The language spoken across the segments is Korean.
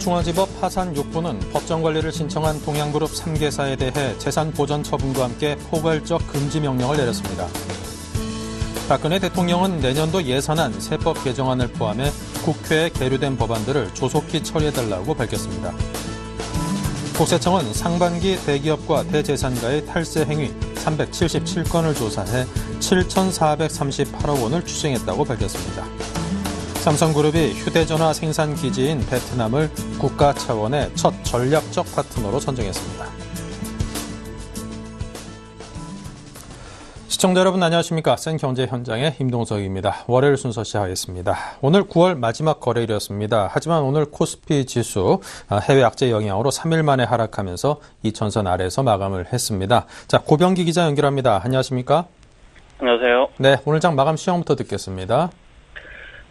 서울중앙지법 파산 6부는 법정 관리를 신청한 동양그룹 3개사에 대해 재산 보전 처분과 함께 포괄적 금지 명령을 내렸습니다. 박근혜 대통령은 내년도 예산안 세법 개정안을 포함해 국회에 계류된 법안들을 조속히 처리해달라고 밝혔습니다. 국세청은 상반기 대기업과 대재산가의 탈세 행위 377건을 조사해 7,438억 원을 추징했다고 밝혔습니다. 삼성그룹이 휴대전화 생산 기지인 베트남을 국가 차원의 첫 전략적 파트너로 선정했습니다. 시청자 여러분 안녕하십니까. 센 경제 현장의 임동석입니다. 월요일 순서 시작하겠습니다. 오늘 9월 마지막 거래일이었습니다. 하지만 오늘 코스피 지수 해외 악재 영향으로 3일 만에 하락하면서 2천선 아래에서 마감을 했습니다. 자, 고병기 기자 연결합니다. 안녕하십니까? 안녕하세요. 네, 오늘 장 마감 시황부터 듣겠습니다.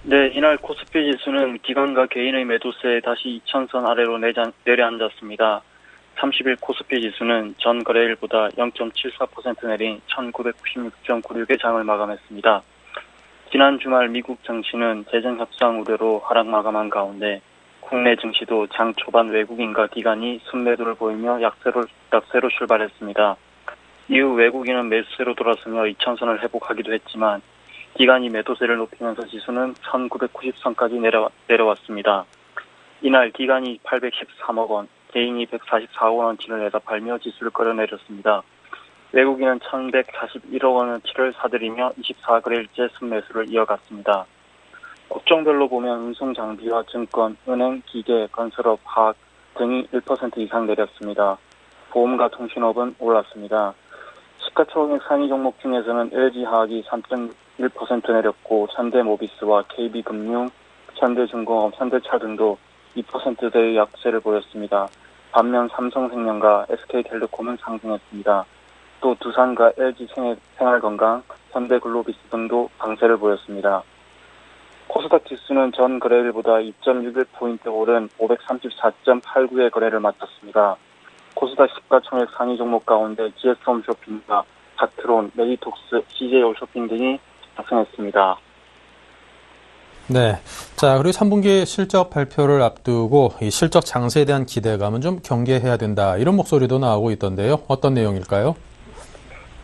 네, 이날 코스피 지수는 기관과 개인의 매도세에 다시 2천선 아래로 내려앉았습니다. 30일 코스피 지수는 전 거래일보다 0.74% 내린 1996.96의 장을 마감했습니다. 지난 주말 미국 증시는 재정 협상 우려로 하락 마감한 가운데 국내 증시도 장 초반 외국인과 기관이 순매도를 보이며 약세로, 약세로 출발했습니다. 이후 외국인은 매수세로 돌아서며 2천선을 회복하기도 했지만 기간이 매도세를 높이면서 지수는 1990선까지 내려, 내려왔습니다. 이날 기간이 813억 원, 개인이 144억 원어치를 내다 팔며 지수를 끌어내렸습니다. 외국인은 1141억 원어치를 사들이며 24거래일째 순매수를 이어갔습니다. 업종별로 보면 운송 장비와 증권, 은행, 기계, 건설업, 화학 등이 1% 이상 내렸습니다. 보험과 통신업은 올랐습니다. 시가총액 상위 종목 중에서는 LG화학이 3.1% 내렸고 현대모비스와 KB금융, 현대중공업, 현대차 등도 2%대의 약세를 보였습니다. 반면 삼성생명과 SK텔레콤은 상승했습니다. 또 두산과 LG 생활건강, 현대글로비스 등도 강세를 보였습니다. 코스닥 지수는 전 거래일보다 2.61포인트 오른 534.89의 거래를 마쳤습니다. 코스닥 시가총액 상위 종목 가운데 GS홈 쇼핑과 바트론, 메디톡스, CJ올 쇼핑 등이 상승했습니다. 네. 자, 그리고 3분기 실적 발표를 앞두고 이 실적 장세에 대한 기대감은 좀 경계해야 된다. 이런 목소리도 나오고 있던데요. 어떤 내용일까요?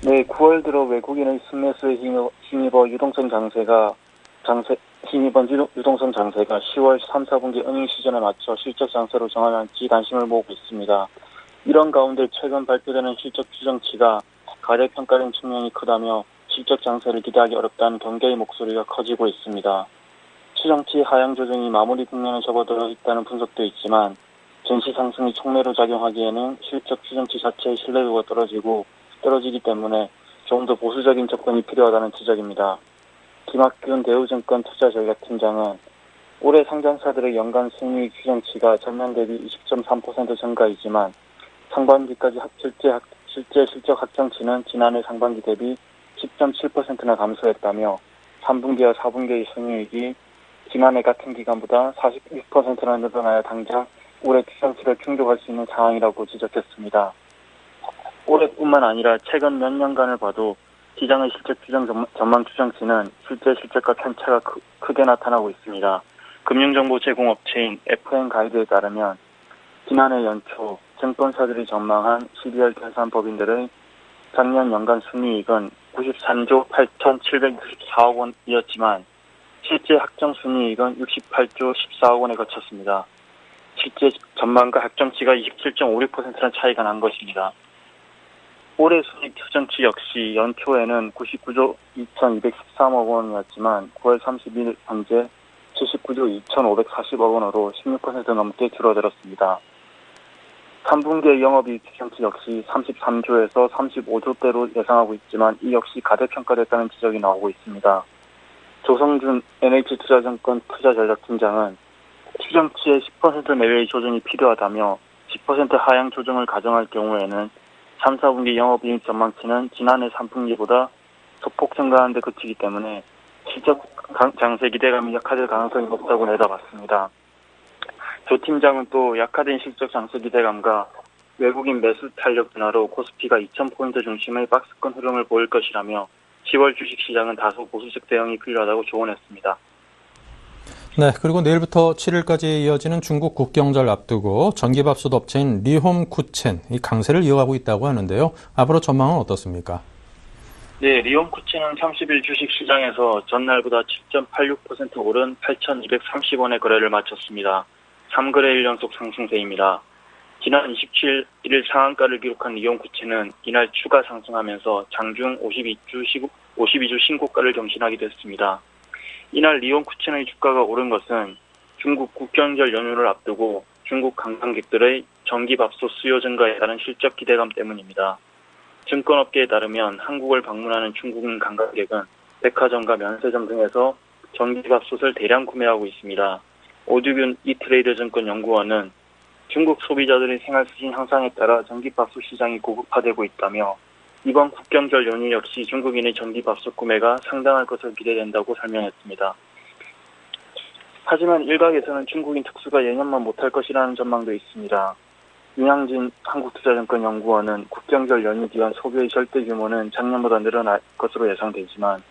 네, 9월 들어 외국인의 순매수에 힘입어 유동성 장세가 장세 힘입은 유동성 장세가 10월 3, 4분기 은행 시즌에 맞춰 실적 장세로 정할지 관심을 모으고 있습니다. 이런 가운데 최근 발표되는 실적 추정치가 가대평가된 측면이 크다며 실적 장세를 기대하기 어렵다는 경계의 목소리가 커지고 있습니다. 추정치 하향 조정이 마무리 국면에 접어들어 있다는 분석도 있지만 전시 상승이 촉매로 작용하기에는 실적 추정치 자체의 신뢰도가 떨어지고 떨어지기 때문에 좀 더 보수적인 접근이 필요하다는 지적입니다. 김학균 대우증권 투자전략팀장은 올해 상장사들의 연간 순이익 추정치가 전년 대비 20.3% 증가이지만 상반기까지 실제, 실제 실적 확정치는 지난해 상반기 대비 10.7%나 감소했다며 3분기와 4분기의 순이익이 지난해 같은 기간보다 46%나 늘어나야 당장 올해 추정치를 충족할 수 있는 상황이라고 지적했습니다. 올해뿐만 아니라 최근 몇 년간을 봐도 시장의 실적 추정 전망 추정치는 실제 실적과 편차가 크, 게 나타나고 있습니다. 금융정보 제공업체인 FN 가이드에 따르면 지난해 연초 증권사들이 전망한 12월 결산법인들의 작년 연간 순이익은 93조 8,764억 원이었지만 실제 확정 순이익은 68조 14억 원에 거쳤습니다. 실제 전망과 확정치가 27.56%는 차이가 난 것입니다. 올해 순이익 추정치 역시 연초에는 99조 2,213억 원이었지만 9월 31일 현재 79조 2,540억 원으로 16% 넘게 줄어들었습니다. 3분기의 영업 이익 추정치 역시 33조에서 35조대로 예상하고 있지만 이 역시 가대평가됐다는 지적이 나오고 있습니다. 조성준 NH투자증권 투자전략팀장은 추정치의 10% 내외의 조정이 필요하다며 10% 하향 조정을 가정할 경우에는 3, 4분기 영업이익 전망치는 지난해 3분기보다 소폭 증가하는 데 그치기 때문에 실적 장세 기대감이 약화될 가능성이 높다고 내다봤습니다. 조 팀장은 또 약화된 실적 장세 기대감과 외국인 매수 탄력 변화로 코스피가 2,000포인트 중심의 박스권 흐름을 보일 것이라며 10월 주식시장은 다소 보수적 대응이 필요하다고 조언했습니다. 네, 그리고 내일부터 7일까지 이어지는 중국 국경절 앞두고 전기밥솥 업체인 리홈 쿠첸 이 강세를 이어가고 있다고 하는데요. 앞으로 전망은 어떻습니까? 네, 리온 쿠치는 30일 주식 시장에서 전날보다 7.86% 오른 8,230원의 거래를 마쳤습니다. 3거래일 연속 상승세입니다. 지난 27일 상한가를 기록한 쿠치는 이날 추가 상승하면서 장중 52주, 시국, 52주 신고가를 경신하기도 했습니다. 이날 리온 쿠첸의 주가가 오른 것은 중국 국경절 연휴를 앞두고 중국 관광객들의 전기밥솥 수요 증가에 따른 실적 기대감 때문입니다. 증권업계에 따르면 한국을 방문하는 중국인 관광객은 백화점과 면세점 등에서 전기밥솥을 대량 구매하고 있습니다. 오두균 이트레이드 증권 연구원은 중국 소비자들의 생활 수준 향상에 따라 전기밥솥 시장이 고급화되고 있다며 이번 국경절 연휴 역시 중국인의 전기밥솥 구매가 상당할 것으로 기대된다고 설명했습니다. 하지만 일각에서는 중국인 특수가 예년만 못할 것이라는 전망도 있습니다. 윤양진 한국투자증권 연구원은 국경절 연휴 뒤한 소비의 절대 규모는 작년보다 늘어날 것으로 예상되지만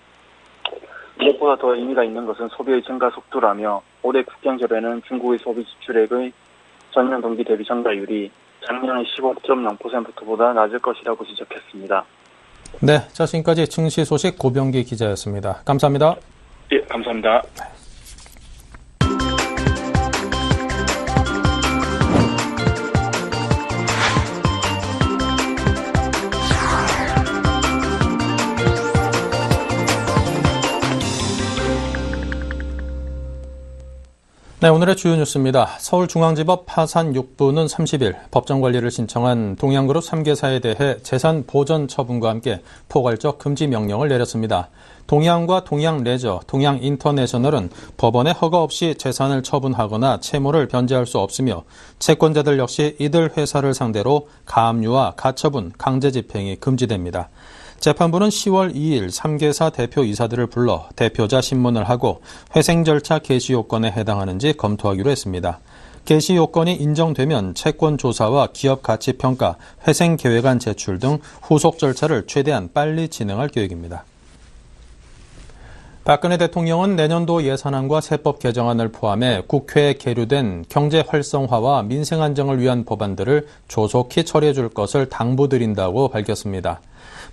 무엇보다 더 의미가 있는 것은 소비의 증가 속도라며 올해 국경절에는 중국의 소비 지출액의 전년 동기 대비 증가율이 작년의 15.0%보다 낮을 것이라고 지적했습니다. 네, 자 지금까지 증시 소식 고병기 기자였습니다. 감사합니다. 예, 감사합니다. 네, 오늘의 주요 뉴스입니다. 서울중앙지법 파산 6부는 30일 법정 관리를 신청한 동양그룹 3개사에 대해 재산 보전 처분과 함께 포괄적 금지 명령을 내렸습니다. 동양과 동양레저, 동양인터내셔널은 법원의 허가 없이 재산을 처분하거나 채무를 변제할 수 없으며 채권자들 역시 이들 회사를 상대로 가압류와 가처분, 강제집행이 금지됩니다. 재판부는 10월 2일 3개사 대표 이사들을 불러 대표자 신문을 하고 회생 절차 개시 요건에 해당하는지 검토하기로 했습니다. 개시 요건이 인정되면 채권 조사와 기업 가치 평가, 회생 계획안 제출 등 후속 절차를 최대한 빨리 진행할 계획입니다. 박근혜 대통령은 내년도 예산안과 세법 개정안을 포함해 국회에 계류된 경제 활성화와 민생 안정을 위한 법안들을 조속히 처리해 줄 것을 당부드린다고 밝혔습니다.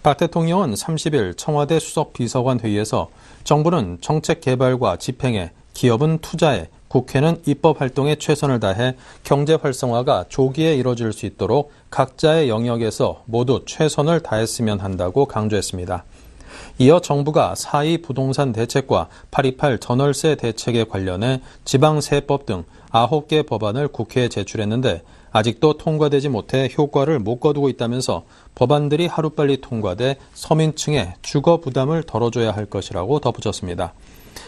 박 대통령은 30일 청와대 수석 비서관 회의에서 정부는 정책 개발과 집행에, 기업은 투자에, 국회는 입법 활동에 최선을 다해 경제 활성화가 조기에 이뤄질 수 있도록 각자의 영역에서 모두 최선을 다했으면 한다고 강조했습니다. 이어 정부가 4.2 부동산 대책과 8.28 전월세 대책에 관련해 지방세법 등 9개 법안을 국회에 제출했는데 아직도 통과되지 못해 효과를 못 거두고 있다면서 법안들이 하루빨리 통과돼 서민층의 주거 부담을 덜어줘야 할 것이라고 덧붙였습니다.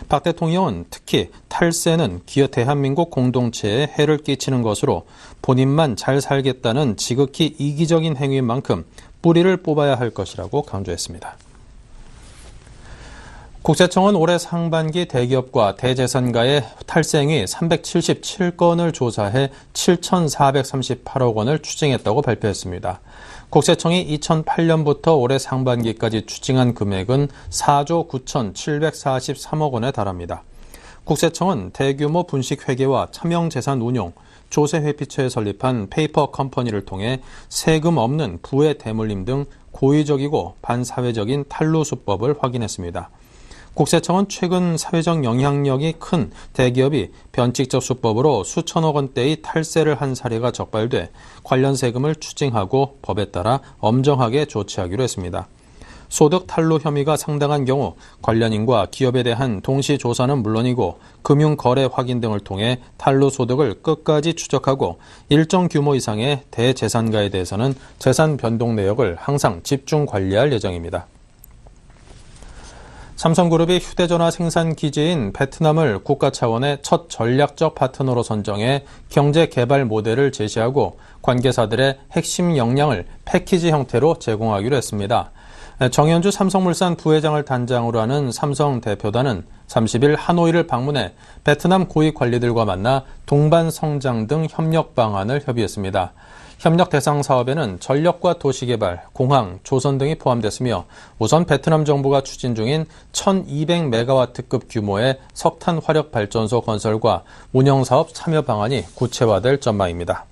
박 대통령은 특히 탈세는 기업 대한민국 공동체에 해를 끼치는 것으로 본인만 잘 살겠다는 지극히 이기적인 행위인 만큼 뿌리를 뽑아야 할 것이라고 강조했습니다. 국세청은 올해 상반기 대기업과 대재산가의 탈세행위 377건을 조사해 7,438억 원을 추징했다고 발표했습니다. 국세청이 2008년부터 올해 상반기까지 추징한 금액은 4조 9,743억 원에 달합니다. 국세청은 대규모 분식 회계와 차명 재산 운용, 조세 회피처에 설립한 페이퍼 컴퍼니를 통해 세금 없는 부의 대물림 등 고의적이고 반사회적인 탈루 수법을 확인했습니다. 국세청은 최근 사회적 영향력이 큰 대기업이 변칙적 수법으로 수천억 원대의 탈세를 한 사례가 적발돼 관련 세금을 추징하고 법에 따라 엄정하게 조치하기로 했습니다. 소득 탈루 혐의가 상당한 경우 관련인과 기업에 대한 동시 조사는 물론이고 금융 거래 확인 등을 통해 탈루 소득을 끝까지 추적하고 일정 규모 이상의 대재산가에 대해서는 재산 변동 내역을 항상 집중 관리할 예정입니다. 삼성그룹이 휴대전화 생산 기지인 베트남을 국가 차원의 첫 전략적 파트너로 선정해 경제 개발 모델을 제시하고 관계사들의 핵심 역량을 패키지 형태로 제공하기로 했습니다. 정현주 삼성물산 부회장을 단장으로 하는 삼성 대표단은 30일 하노이를 방문해 베트남 고위 관리들과 만나 동반 성장 등 협력 방안을 협의했습니다. 협력 대상 사업에는 전력과 도시개발, 공항, 조선 등이 포함됐으며 우선 베트남 정부가 추진 중인 1200메가와트급 규모의 석탄 화력 발전소 건설과 운영 사업 참여 방안이 구체화될 전망입니다.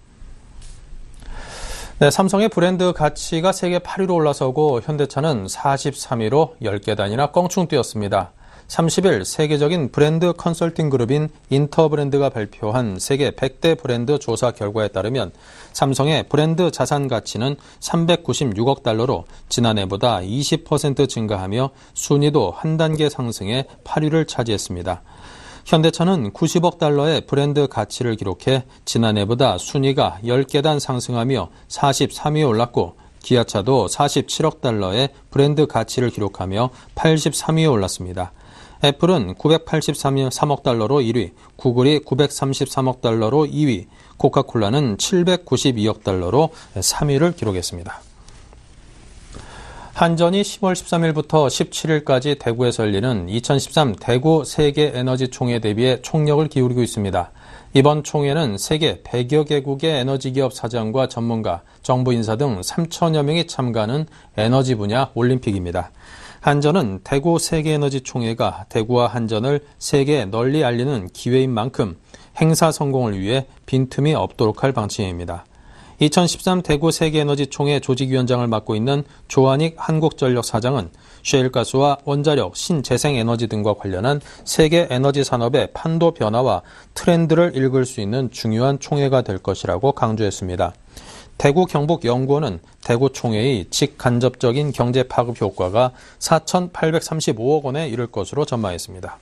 네, 삼성의 브랜드 가치가 세계 8위로 올라서고 현대차는 43위로 10계단이나 껑충 뛰었습니다. 30일 세계적인 브랜드 컨설팅 그룹인 인터브랜드가 발표한 세계 100대 브랜드 조사 결과에 따르면 삼성의 브랜드 자산 가치는 396억 달러로 지난해보다 20% 증가하며 순위도 한 단계 상승해 8위를 차지했습니다. 현대차는 90억 달러의 브랜드 가치를 기록해 지난해보다 순위가 10계단 상승하며 43위에 올랐고 기아차도 47억 달러의 브랜드 가치를 기록하며 83위에 올랐습니다. 애플은 983억 달러로 1위, 구글이 933억 달러로 2위, 코카콜라는 792억 달러로 3위를 기록했습니다. 한전이 10월 13일부터 17일까지 대구에서 열리는 2013 대구 세계 에너지 총회 대비해 총력을 기울이고 있습니다. 이번 총회는 세계 100여 개국의 에너지 기업 사장과 전문가, 정부 인사 등 3천여 명이 참가하는 에너지 분야 올림픽입니다. 한전은 대구 세계에너지 총회가 대구와 한전을 세계에 널리 알리는 기회인 만큼 행사 성공을 위해 빈틈이 없도록 할 방침입니다. 2013 대구 세계에너지 총회 조직위원장을 맡고 있는 조한익 한국전력 사장은 셰일가스와 원자력, 신재생에너지 등과 관련한 세계 에너지 산업의 판도 변화와 트렌드를 읽을 수 있는 중요한 총회가 될 것이라고 강조했습니다. 대구 경북 연구원은 대구 총회의 직간접적인 경제 파급 효과가 4,835억 원에 이를 것으로 전망했습니다.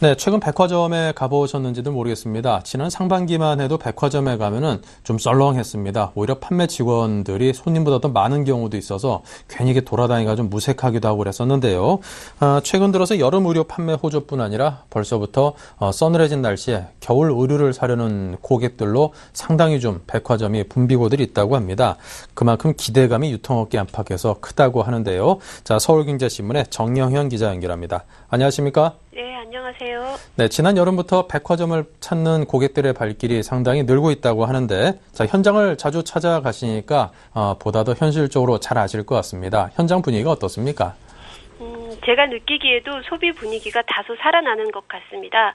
네, 최근 백화점에 가보셨는지도 모르겠습니다. 지난 상반기만 해도 백화점에 가면은 좀 썰렁했습니다. 오히려 판매 직원들이 손님보다 더 많은 경우도 있어서 괜히 이게 돌아다니기가 좀 무색하기도 하고 그랬었는데요. 아, 최근 들어서 여름 의류 판매 호조뿐 아니라 벌써부터 어, 서늘해진 날씨에 겨울 의류를 사려는 고객들로 상당히 좀 백화점이 붐비고들이 있다고 합니다. 그만큼 기대감이 유통업계 안팎에서 크다고 하는데요. 자, 서울경제신문의 정영현 기자 연결합니다. 안녕하십니까? 네, 안녕하세요. 네, 지난 여름부터 백화점을 찾는 고객들의 발길이 상당히 늘고 있다고 하는데, 자, 현장을 자주 찾아가시니까, 어, 보다 더 현실적으로 잘 아실 것 같습니다. 현장 분위기가 어떻습니까? 음, 제가 느끼기에도 소비 분위기가 다소 살아나는 것 같습니다.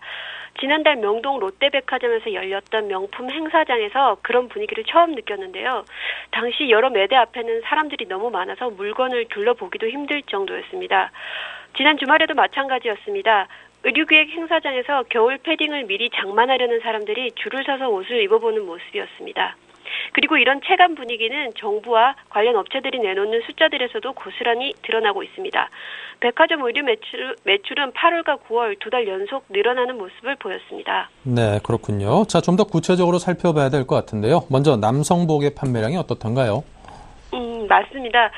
지난달 명동 롯데백화점에서 열렸던 명품 행사장에서 그런 분위기를 처음 느꼈는데요. 당시 여러 매대 앞에는 사람들이 너무 많아서 물건을 둘러보기도 힘들 정도였습니다. 지난 주말에도 마찬가지였습니다. 의류기획 행사장에서 겨울 패딩을 미리 장만하려는 사람들이 줄을 서서 옷을 입어보는 모습이었습니다. 그리고 이런 체감 분위기는 정부와 관련 업체들이 내놓는 숫자들에서도 고스란히 드러나고 있습니다. 백화점 의류 매출, 매출은 8월과 9월 두 달 연속 늘어나는 모습을 보였습니다. 네, 그렇군요. 자, 좀 더 구체적으로 살펴봐야 될 것 같은데요. 먼저 남성복의 판매량이 어떻던가요? 음, 맞습니다.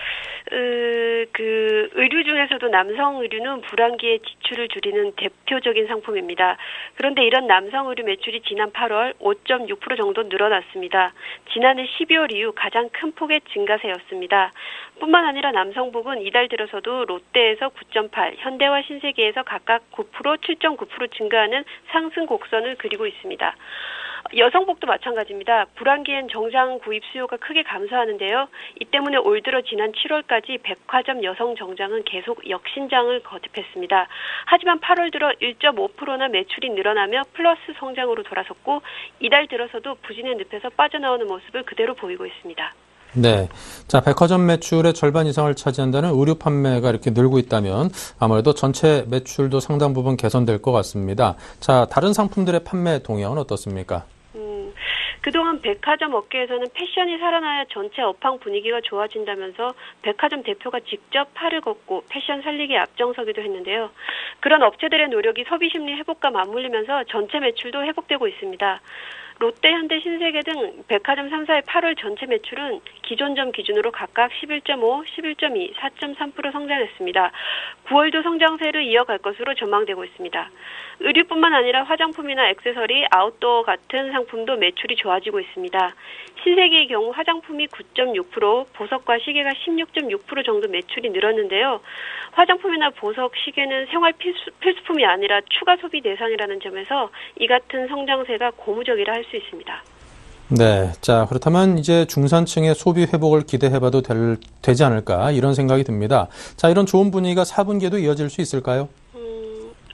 으, 그 의류 중에서도 남성 의류는 불황기에 지출을 줄이는 대표적인 상품입니다. 그런데 이런 남성 의류 매출이 지난 8월 5.6% 정도 늘어났습니다. 지난해 12월 이후 가장 큰 폭의 증가세였습니다. 뿐만 아니라 남성복은 이달 들어서도 롯데에서 9.8, 현대와 신세계에서 각각 9%, 7.9% 증가하는 상승 곡선을 그리고 있습니다. 여성복도 마찬가지입니다. 불황기엔 정장 구입 수요가 크게 감소하는데요. 이 때문에 올 들어 지난 7월까지 백화점 여성 정장은 계속 역신장을 거듭했습니다. 하지만 8월 들어 1.5%나 매출이 늘어나며 플러스 성장으로 돌아섰고 이달 들어서도 부진의 늪에서 빠져나오는 모습을 그대로 보이고 있습니다. 네. 자, 백화점 매출의 절반 이상을 차지한다는 의류 판매가 이렇게 늘고 있다면 아무래도 전체 매출도 상당 부분 개선될 것 같습니다. 자, 다른 상품들의 판매 동향은 어떻습니까? 음, 그동안 백화점 업계에서는 패션이 살아나야 전체 업황 분위기가 좋아진다면서 백화점 대표가 직접 팔을 걷고 패션 살리기에 앞장서기도 했는데요. 그런 업체들의 노력이 소비 심리 회복과 맞물리면서 전체 매출도 회복되고 있습니다. 롯데, 현대, 신세계 등 백화점 3사의 8월 전체 매출은 기존점 기준으로 각각 11.5, 11.2, 4.3% 성장했습니다. 9월도 성장세를 이어갈 것으로 전망되고 있습니다. 의류뿐만 아니라 화장품이나 액세서리, 아웃도어 같은 상품도 매출이 좋아지고 있습니다. 신세계의 경우 화장품이 9.6%, 보석과 시계가 16.6% 정도 매출이 늘었는데요. 화장품이나 보석, 시계는 생활 필수, 필수품이 아니라 추가 소비 대상이라는 점에서 이 같은 성장세가 고무적이라 할 수 있습니다. 네. 자, 그렇다면 이제 중산층의 소비 회복을 기대해봐도 될, 되지 않을까 이런 생각이 듭니다. 자, 이런 좋은 분위기가 4분기에도 이어질 수 있을까요?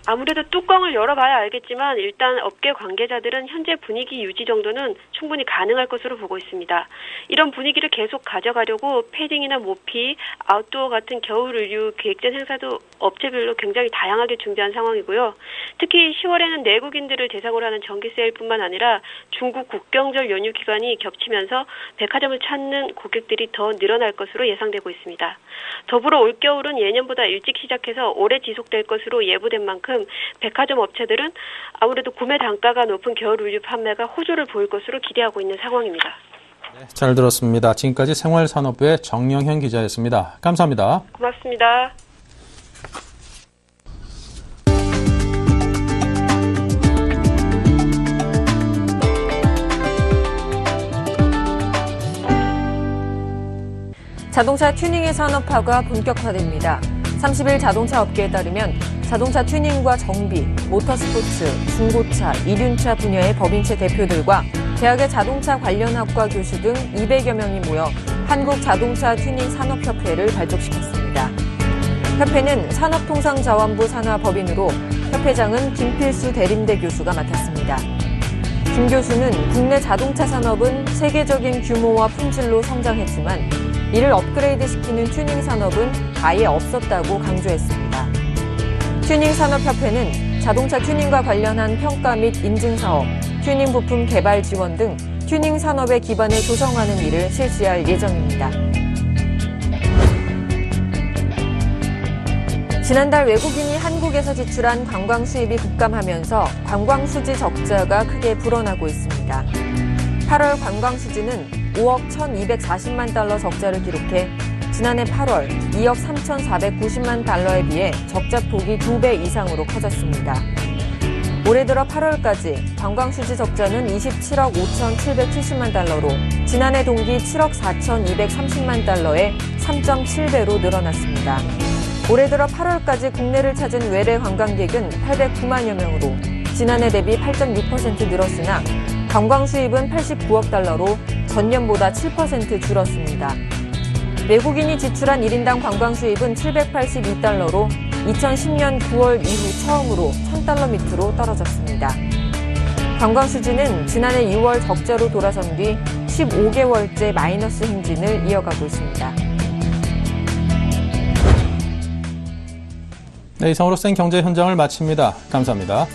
음, 아무래도 뚜껑을 열어봐야 알겠지만 일단 업계 관계자들은 현재 분위기 유지 정도는 충분히 가능할 것으로 보고 있습니다. 이런 분위기를 계속 가져가려고 패딩이나 모피, 아웃도어 같은 겨울 의류 계획전 행사도 업체별로 굉장히 다양하게 준비한 상황이고요. 특히 10월에는 내국인들을 대상으로 하는 전기 세일뿐만 아니라 중국 국경절 연휴 기간이 겹치면서 백화점을 찾는 고객들이 더 늘어날 것으로 예상되고 있습니다. 더불어 올겨울은 예년보다 일찍 시작해서 오래 지속될 것으로 예보된 만큼 백화점 업체들은 아무래도 구매 단가가 높은 겨울 의류 판매가 호조를 보일 것으로 기대하고 있는 상황입니다. 네, 잘 들었습니다. 지금까지 생활산업부의 정영현 기자였습니다. 감사합니다. 고맙습니다. 자동차 튜닝의 산업화가 본격화됩니다. 30일 자동차 업계에 따르면 자동차 튜닝과 정비, 모터스포츠, 중고차, 이륜차 분야의 법인체 대표들과 대학의 자동차 관련 학과 교수 등 200여 명이 모여 한국 자동차 튜닝 산업협회를 발족시켰습니다. 협회는 산업통상자원부 산하법인으로 협회장은 김필수 대림대 교수가 맡았습니다. 김 교수는 국내 자동차 산업은 세계적인 규모와 품질로 성장했지만 이를 업그레이드 시키는 튜닝 산업은 아예 없었다고 강조했습니다. 튜닝 산업협회는 자동차 튜닝과 관련한 평가 및 인증 사업, 튜닝 부품 개발 지원 등 튜닝 산업의 기반을 조성하는 일을 실시할 예정입니다. 지난달 외국인이 한국에서 지출한 관광 수입이 급감하면서 관광 수지 적자가 크게 불어나고 있습니다. 8월 관광 수지는 5억 1,240만 달러 적자를 기록해 지난해 8월 2억 3,490만 달러에 비해 적자 폭이 2배 이상으로 커졌습니다. 올해 들어 8월까지 관광 수지 적자는 27억 5,770만 달러로 지난해 동기 7억 4,230만 달러에 3.7배로 늘어났습니다. 올해 들어 8월까지 국내를 찾은 외래 관광객은 809만여 명으로 지난해 대비 8.6% 늘었으나 관광 수입은 89억 달러로 전년보다 7% 줄었습니다. 외국인이 지출한 1인당 관광 수입은 782달러로 2010년 9월 이후 처음으로 1000달러 밑으로 떨어졌습니다. 관광 수지는 지난해 6월 적자로 돌아선 뒤 15개월째 마이너스 행진을 이어가고 있습니다. 네, 이상으로 생 경제 현장을 마칩니다. 감사합니다.